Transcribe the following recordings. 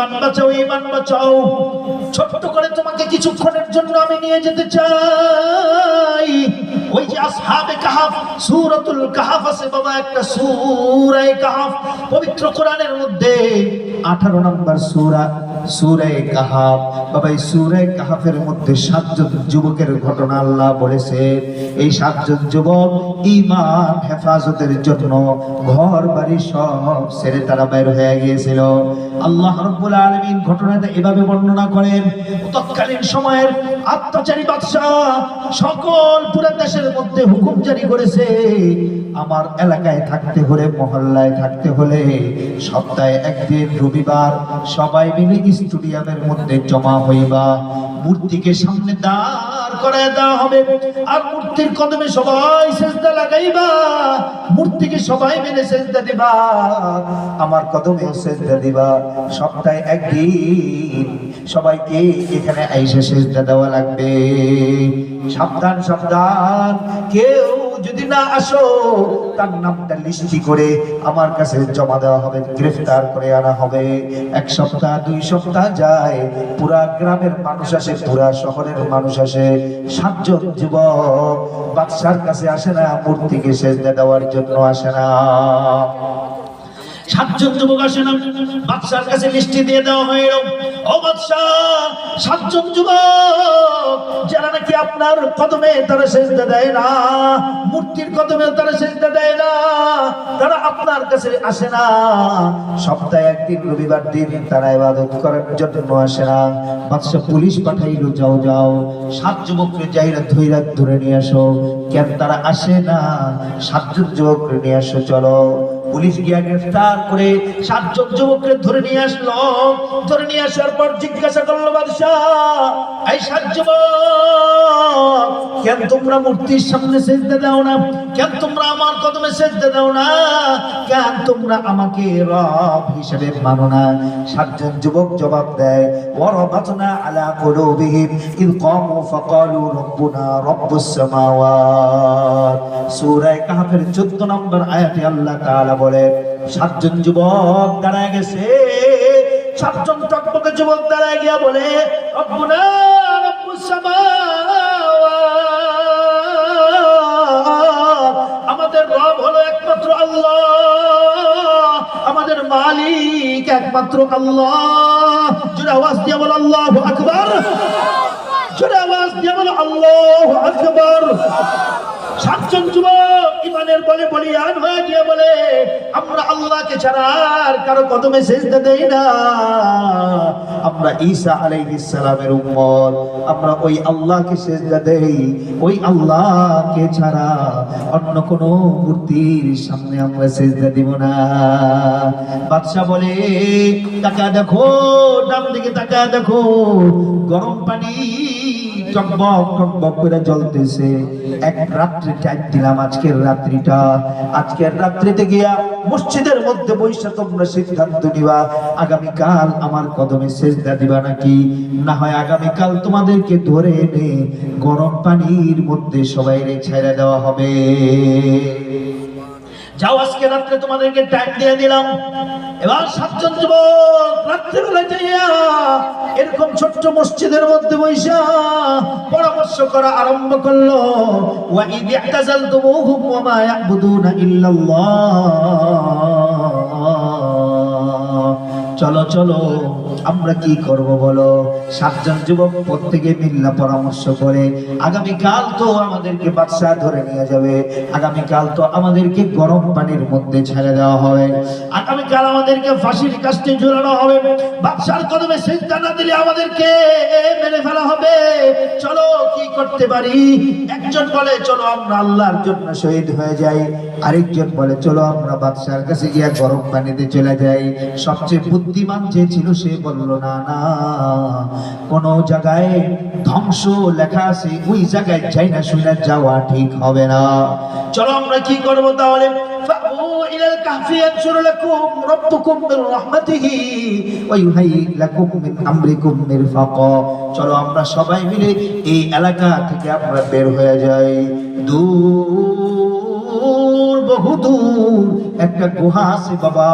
ইমান বাঁচাও ইমান বাঁচাও। ছোট্ট করে তোমাকে কিছুক্ষণের জন্য আমি নিয়ে যেতে চাই। ওই যে আসহাবে কাহাফ, সূরাতুল কাহাফ আছে বাবা, একটা সূরা কাহাফ, পবিত্র কোরআনের মধ্যে। 18 নম্বর সূরা সূরা কাহাফ। বাবা এই সূরা কাহাফের মধ্যে সাতজন যুবকের ঘটনা আল্লাহ বলেছে। এই সাতজন যুবক ঈমান, হেফাজতের জন্য ঘর বাড়ি সব ছেড়ে তারা বের হয়ে গিয়েছিল। আল্লাহ রাব্বুল আলামিন ঘটনাটা এভাবে বর্ণনা করেন, তৎকালীন সময়ের অত্যাচারী বাদশাহ সকল পুরা দেশের মধ্যে হুকুম জারি করেছে আমার এলাকায় থাকতে হলে, মহল্লায় থাকতে হলে সপ্তাহে একদিন রবিবার সবাই মিলে স্টুডিয়ামের মধ্যে জমা হইবা। মূর্তিকে সামনে দাঁড় করায় দেওয়া হবে আর মূর্তির কদমে সবাই সেজদা লাগাইবা। মূর্তিকে সবাই মিলে সেজদা দিবা। আমার কদমে সেজদা দিবা। সপ্তাহে একদিন সবাইকে এখানে আইসা সেজদা দেওয়া লাগবে। সাবধান সাবধান। কেউ যদি না আসো, তার নামটা লিস্টি করে আমার কাছে জমা দেওয়া হবে, গ্রেফতার করে আনা হবে। এক সপ্তাহ, দুই সপ্তাহ যায়, পুরা গ্রামের মানুষ আসে, পুরা শহরের মানুষ আসে। সাতজন যুবক বাদশার কাছে আসে না, মূর্তিকে সেজদা দেওয়ার জন্য আসে না। সাতজন যুবক আসে না, বাদশার কাছে হয় আপনার কদমে তারা সেজদা দেয় না, মূর্তির কদমে তারা সেজদা দেয় না, তারা আপনার কাছে আসে না। সপ্তাহে একদিন, রবিবার দিন তারা ইবাদত করার জন্য আসে না। বাদশাহ পুলিশ পাঠাইলো, যাও যাও। সাত যুবককে যাইরা ধৈরা ধরে নিয়ে আসো। কেন তারা আসে না? সাতজন যুবককে নিয়ে আসো, চলো। পুলিশ গিয়া গ্রেফতার করে সাতজন যুবককে ধরে নিয়ে আসলো। ধরে নিয়ে আসার পর জিজ্ঞাসা করল, বাদশাহ, এই সাত কেন তোমরা মূর্তির সামনে সেজদা দাও না? কেন তোমরা আমার কদমে সেজদা দাও না? কেন তোমরা আমাকে রব হিসেবে মানো না? সাতজন যুবক জবাব দেয় বড় ওয়ারাবাতনা আলা কুলুবিহিম, ইদ কামু ফাকালু রব্বুনা রব্বুস সামাওয়াত। সূরা কাহফের 14 নম্বর আয়াতে আল্লাহ তাআলা বলে, সাতজন যুবক দাঁড়ায় গেছে। সাতজন টকটকে যুবক দাঁড়ায় গিয়া বলে, রব্বুনা রব্বুস আমাদের রব হলো একমাত্র আল্লাহ। আমাদের মালিক একমাত্র আল্লাহ। জোরে আওয়াজ দিয়ে বলো, আল্লাহু আকবার। জোরে আওয়াজ দিয়ে বলো, আল্লাহু আকবার। সাতজন যুবক ইমানের বলে বলিয়ান হয়ে গিয়ে বলে, আমরা আল্লাহকে ছাড়া আর কারও কদমে সেজদা দেই না। আমরা ঈসা আলাইহিস সালামের উম্মত। আমরা ওই আল্লাহকে সেজদা দেই। ওই আল্লাহকে ছাড়া অন্য কোন মূর্তির সামনে আমরা সেজদা দিব না। বাদশা বলে তাকা দেখো, ডান দিকে তাকা দেখো। গরম পানি টকবক টকবক করে জ্বলতেছে। এক রাত্রি টাইম দিলাম আজকের রাত্রিটা। আজকের রাত্রিতে গিয়া মসজিদের মধ্যে বৈশা তোমরা সিদ্ধান্ত নিবা, আগামীকাল আমার কদমে সেজদা দিবা নাকি? না হয় আগামীকাল তোমাদেরকে ধরে এনে গরম পানির মধ্যে সবাই ছেড়ে দেওয়া হবে। যাও আজকে রাত্রে তোমাদেরকে টাইম দিয়ে দিলাম। এবার সাতজন যুবক রাত্রেবেলা যাইয়া এরকম ছোট্ট মসজিদের মধ্যে বৈশা পরামর্শ করা আরম্ভ করল। ওয়া ইদ ইয়াতাজালতুমুহুম ওয়া মা ইয়াবুদুনা ইল্লাল্লাহ। চলো চলো, আমরা কি করব বলো? সাতজন যুবক প্রত্যেকে মিল্লা পরামর্শ করে, আগামীকাল তো আমাদেরকে বাদশাহ ধরে নিয়ে যাবে। আগামীকাল তো আমাদেরকে গরম পানির মধ্যে ছেড়ে দেওয়া হবে। আগামীকাল আমাদেরকে ফাঁসির কাস্টে ঝুলানো হবে। বাদশার কদমে সিদ্ধা না দিলে আমাদেরকে মেরে ফেলা হবে। চলো, কি করতে পারি? একজন বলে, চলো, আমরা আল্লাহর জন্য শহীদ হয়ে যাই। আরেকজন বলে, চলো, আমরা বাদশার কাছে গিয়া গরম পানিতে চলে যাই। সবচেয়ে বুদ্ধিমান যে ছিল, সে বলল, না না, কোন জায়গায় ধ্বংস লেখা আছে। ওই জায়গায় যাই না শুনে যাওয়া ঠিক হবে না। চলো, আমরা কি করব তাহলে? فأووا إلى الكهف ينشر لكم ربكم من رحمته ويهيئ لكم من أمركم مرفقا চলো আমরা সবাই মিলে এই এলাকা থেকে আমরা বের হয়ে যাই দূর বহু দূর একটা গুহা আছে বাবা।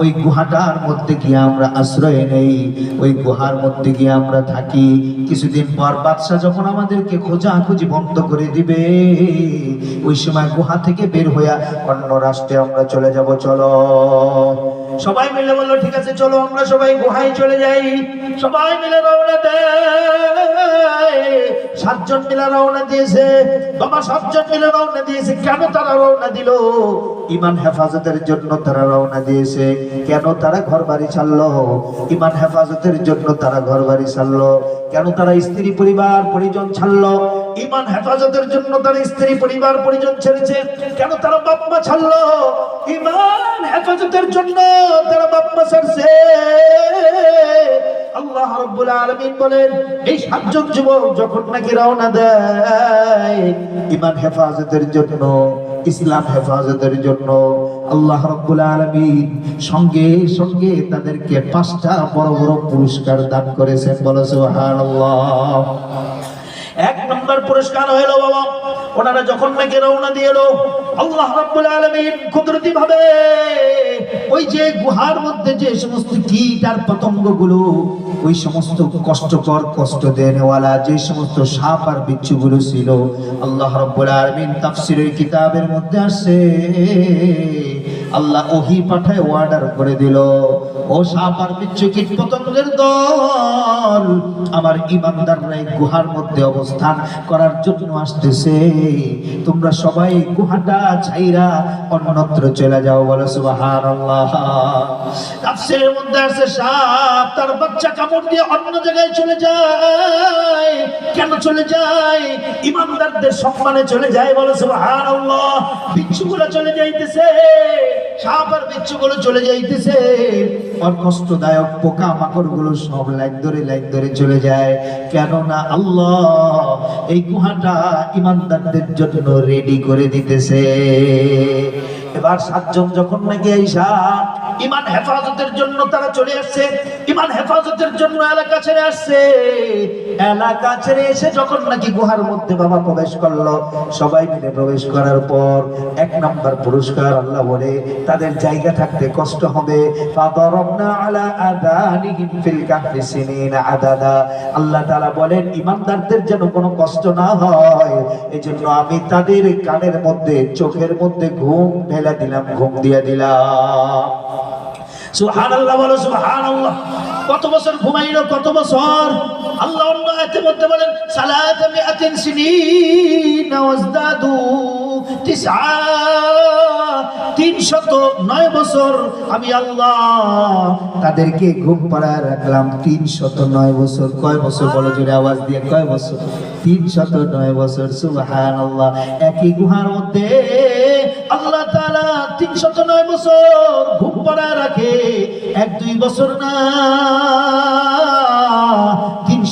ওই গুহাটার মধ্যে গিয়ে আমরা আশ্রয় নেই। ওই গুহার মধ্যে গিয়ে আমরা থাকি। কিছুদিন পর বাদশাহ যখন আমাদেরকে খোঁজাখুঁজি বন্ধ করে দিবে, ওই সময় গুহা থেকে বের হইয়া অন্য রাষ্ট্রে আমরা চলে যাব। চলো। সবাই মিলে বলল ঠিক আছে, চলো, আমরা সবাই গুহায় চলে যাই। সবাই মিলে রওনা দেয়। সাতজন মিলে রওনা দিয়েছে। বাবা, সাতজন মিলে রওনা দিয়েছে। কেন তারা রওনা দিল? ইমান হেফাজতের জন্য তারা রওনা দিয়েছে। কেন তারা ঘর বাড়ি ছাড়লো? ইমান হেফাজতের জন্য তারা ঘর বাড়ি ছাড়লো। কেন তারা স্ত্রী পরিবার পরিজন ছাড়লো? ইমান হেফাজতের জন্য তারা স্ত্রী পরিবার পরিজন ছেড়েছে। কেন তারা বাপ মা ছাড়লো? ইমান হেফাজতের জন্য তারা বাপ মা ছাড়ছে। আল্লাহ রাব্বুল আলামিন বলেন, এই সাতজন যুবক যখন নাকি রওনা দেয় ইমান হেফাজতের জন্য, ইসলাম হেফাজতের জন্য, আল্লাহ রাব্বুল আলামিন সঙ্গে সঙ্গে তাদেরকে পাঁচটা বড় বড় পুরস্কার দান করেছেন। বলো, সুবহানাল্লাহ। এক নম্বর পুরস্কার হইল বাবা, ওনারা যখন নাকি রওনা দিয়ে আল্লাহ রাব্বুল আলামিন কুদরতি ভাবে ওই যে গুহার মধ্যে যে সমস্ত কীট আর পতঙ্গগুলো, ওই সমস্ত কষ্টকর কষ্ট দেনেওয়ালা যে সমস্ত সাপ আর বিচ্ছুগুলো ছিল, আল্লাহ রব্বুল আলামিন তাফসির কিতাবের মধ্যে আসছে। আল্লাহ ওহি পাঠায় অর্ডার করে দিল। ও সাপ আর বিচ্ছু কীট পতঙ্গের দল। আমার ইমানদাররা এই গুহার মধ্যে অবস্থান করার জন্য আসতেছে। তোমরা সবাই গুহাটা ছাইরা অন্যত্র চলে যাও, বলে সুবহানাল্লাহ। তাফসীরের মধ্যে আছে সাপ, তার বাচ্চা কামড় দিয়ে অন্য জায়গায় চলে যায়। কেন চলে যায়? ইমানদারদের সম্মানে চলে যায়, বলে সুবহানাল্লাহ। বিচ্ছুগুলো চলে যাইতেছে। সাপ বিচ্ছু বিচ্ছুগুলো চলে যাইতেছে। আর কষ্টদায়ক পোকা মাকড়গুলো সব লাইন ধরে লাইন ধরে চলে যায়। কেননা আল্লাহ এই গুহাটা ইমানদারদের জন্য রেডি করে দিতেছে। এবার সাতজন যখন নাকি আইসা ইমান হেফাজতের জন্য তারা চলে আসছে, ইমান হেফাজতের জন্য এলাকা ছেড়ে আসছে। এলাকা ছেড়ে এসে যখন নাকি গুহার মধ্যে বাবা প্রবেশ করল, সবাই মিলে প্রবেশ করার পর এক নাম্বার পুরস্কার আল্লাহ বলে, তাদের জায়গা থাকতে কষ্ট হবে। আল্লাহ তাআলা বলেন, ইমানদারদের যেন কোনো কষ্ট না হয় এই জন্য আমি তাদের কানের মধ্যে, চোখের মধ্যে ঘুম ঢেলে দিলাম, ঘুম দিয়ে দিলাম। সুবহানাল্লাহ বলো সুবহানাল্লাহ। কত বছর ঘুমাইলো, কত বছর? আল্লাহ অন্য আয়াতের মধ্যে বলেন, সালাত মিআতিন সিনিন ওয়াজদাদু তিসআ তিনশত নয় বছর আমি আল্লাহ তাদেরকে ঘুম পাড়ায় রাখলাম। তিনশত নয় বছর। কয় বছর বলো জোরে আওয়াজ দিয়ে, কয় বছর? তিনশত নয় বছর সুবহান আল্লাহ একই গুহার মধ্যে আল্লাহ তাআলা তিনশত নয় বছর ঘুম পড়া রাখে এক দুই বছর না।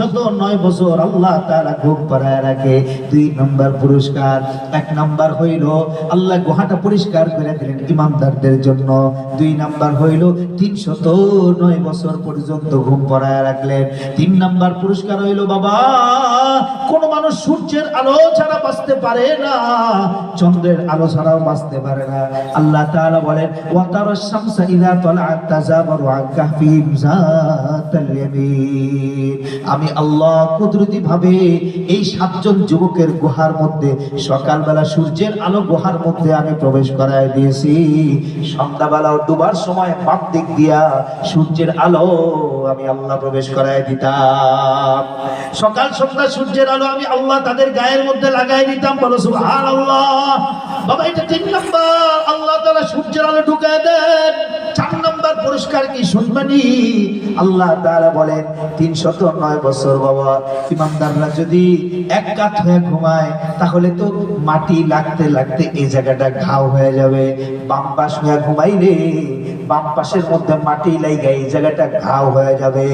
তিনশত নয় বছর আল্লাহ তাআলা ঘুম পাড়ায় রাখে। দুই নম্বর পুরস্কার, এক নাম্বার হইল, আল্লাহ গুহাটা পরিষ্কার করে দিলেন ইমানদারদের জন্য। দুই নাম্বার হইল, তিনশত নয় বছর পর্যন্ত ঘুম পড়ায় রাখলেন। তিন নাম্বার পুরস্কার হইল, বাবা, কোন মানুষ সূর্যের আলো ছাড়া বাঁচতে পারে না, চন্দ্রের আলো ছাড়াও বাঁচতে পারে না। আল্লাহ তাআলা বলেন ওয়াতারাশ শামসা ইয়ামিন। আমি আল্লাহ কুদরতি ভাবে এই সাতজন যুবকের গুহার মধ্যে সকালবেলা সূর্যের আলো গুহার মধ্যে আমি প্রবেশ করায় দিয়েছি। সন্ধ্যাবেলা ডুবার সময় বাম দিক দিয়া সূর্যের আলো আমি আল্লাহ প্রবেশ করায় দিতাম। সকাল সন্ধ্যা সূর্যের আলো আমি আল্লাহ তাদের গায়ের মধ্যে লাগাই দিতাম। বলো সুবহান আল্লাহ বাবা, এটা তিন নম্বর। আল্লাহ তারা সূর্যের আলো ঢুকায় দেন। পুরস্কার কি শুনবানি আল্লাহ তারা বলেন, তিনশত নয় বছর বাবা, ইমানদাররা যদি এক কাত হয়ে ঘুমায়, তাহলে তো মাটি লাগতে লাগতে এই জায়গাটা ঘাও হয়ে যাবে বাম্পাস হয়ে ঘুমাইলে। বাম পাশের মধ্যে মাটি লাইগা এই জায়গাটা ঘাও হয়ে যাবে।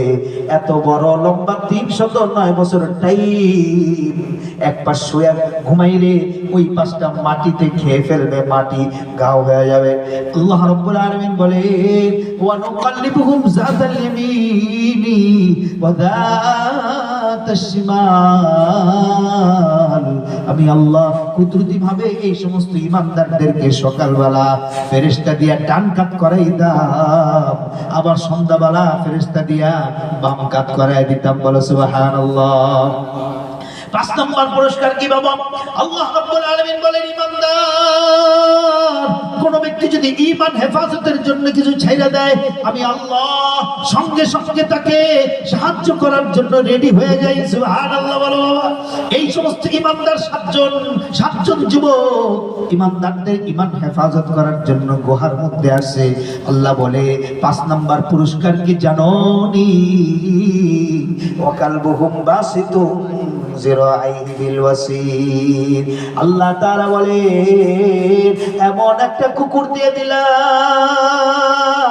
এত বড় লম্বা তিনশত নয় বছর টাইম এক পাশ শুয়ে ঘুমাইলে ওই পাশটা মাটিতে খেয়ে ফেলবে, মাটি ঘাও হয়ে যাবে। আল্লাহ রাব্বুল আলামিন বলে ওয়া নুকাল্লিবুহুম যাতাল ইয়ামিনি ওয়া শিমাল। আমি আল্লাহ কুদরতি ভাবে এই সমস্ত ইমানদারদেরকে সকালবেলা ফেরেস্তা দিয়া ডান কাত করাই দাম আবার সন্ধ্যাবেলা ফেরেস্তা দিয়া বাম কাত করাই দিতাম। বলো, সুবহানাল্লাহ। পাঁচ নম্বর পুরস্কার কি বাবা? আল্লাহ রাব্বুল আলামিন বলেন কোন ব্যক্তি যদি হেফাজতের জন্য কিছু দেয়, আমি আল্লাহ সঙ্গে সঙ্গে তাকে সাহায্য করার জন্য রেডি হয়ে যাই। সুবহানাল্লাহ বলো এই সমস্ত সাতজন সাতজন যুবক ইমানদারদের ইমান হেফাজত করার জন্য গুহার মধ্যে আসে। আল্লাহ বলে, পাঁচ নাম্বার পুরস্কার কি জানোনি? ওয়াকালবুহুম বাসিতুম আল্লাহ তাআলা বলে এমন একটা কুকুর দিয়ে দিলাম।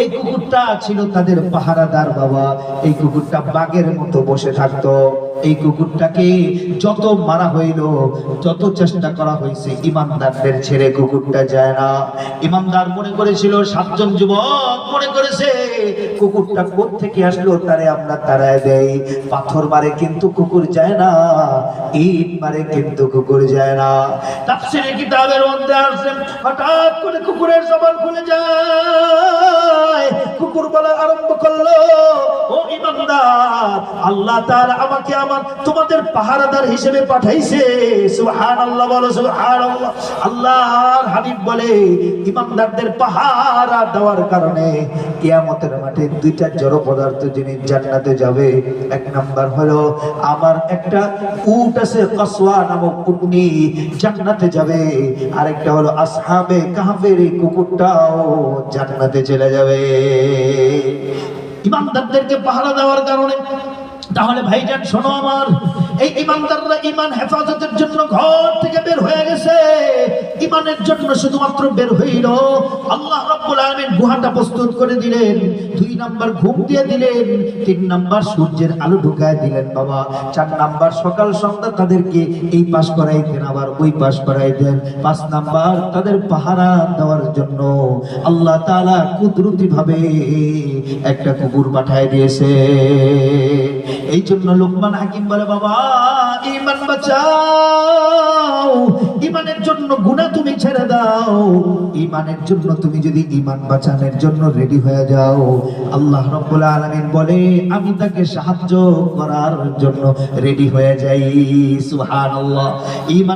এই কুকুরটা ছিল তাদের পাহারাদার বাবা। এই কুকুরটা বাঘের মতো বসে থাকতো। এই কুকুরটাকে যত মারা হইল, যত চেষ্টা করা হয়েছে ইমানদারদের ছেড়ে কুকুরটা যায় না। ইমানদার মনে করেছিল, সাতজন যুবক মনে করেছে, কুকুরটা থেকে আসলো তারে আমরা তারায় দেই। পাথর মারে কিন্তু কুকুর যায় না, ইট মারে কিন্তু কুকুর যায় না। তাফসীরের কিতাবের মধ্যে আসছে, হঠাৎ করে কুকুরের জবান খুলে যায়। কুকুর বলা আরম্ভ করল। ও ইমানদার, আল্লাহ তাআলা আমাকে আমার তোমাদের পাহারাদার হিসেবে পাঠাইছে। সুবহানাল্লাহ বলো সুবহানাল্লাহ। আল্লাহর হাবিব বলে, ইমানদারদের পাহারা দেওয়ার কারণে কিয়ামতের মাঠে দুইটা জড় পদার্থ যিনি জান্নাতে যাবে, এক নাম্বার হলো আমার একটা উট আছে কসওয়া নামক উটনি জান্নাতে যাবে, আরেকটা হলো আসহাবে কাহাফের এই কুকুরটাও জান্নাতে চলে যাবে। ইমানদারদেরকে পাহারা দেওয়ার কারণে, তাহলে ভাইজান, শোনো আমার, এই ইমানদাররা ইমান হেফাজতের জন্য ঘর থেকে বের হয়ে গেছে। ইমানের জন্য শুধুমাত্র বের হইল। আল্লাহ রাব্বুল আলামিন গুহাটা প্রস্তুত করে দিলেন। দুই নাম্বার ঘুম দিয়ে দিলেন। তিন নাম্বার সূর্যের আলো ঢুকায় দিলেন বাবা। চার নাম্বার সকাল সন্ধ্যা তাদেরকে এই পাশ করাই দেন, আবার ওই পাশ করাই দেন। পাঁচ নাম্বার তাদের পাহারা দেওয়ার জন্য। আল্লাহ তাআলা কুদরতি ভাবে একটা কুকুর পাঠায় দিয়েছে। এই জন্য লোকমান হাকিম বলে, বাবা, ইমান বাঁচাও। ইমানের জন্য গুণা তুমি ছেড়ে দাও। ইমানের জন্য তুমি যদি ইমান বাঁচানোর জন্য রেডি হয়ে যাও, আল্লাহ রাব্বুল আলামিন বলে, আমি তাকে সাহায্য করার জন্য রেডি হয়ে যাই। সুবহানাল্লাহ। ইমান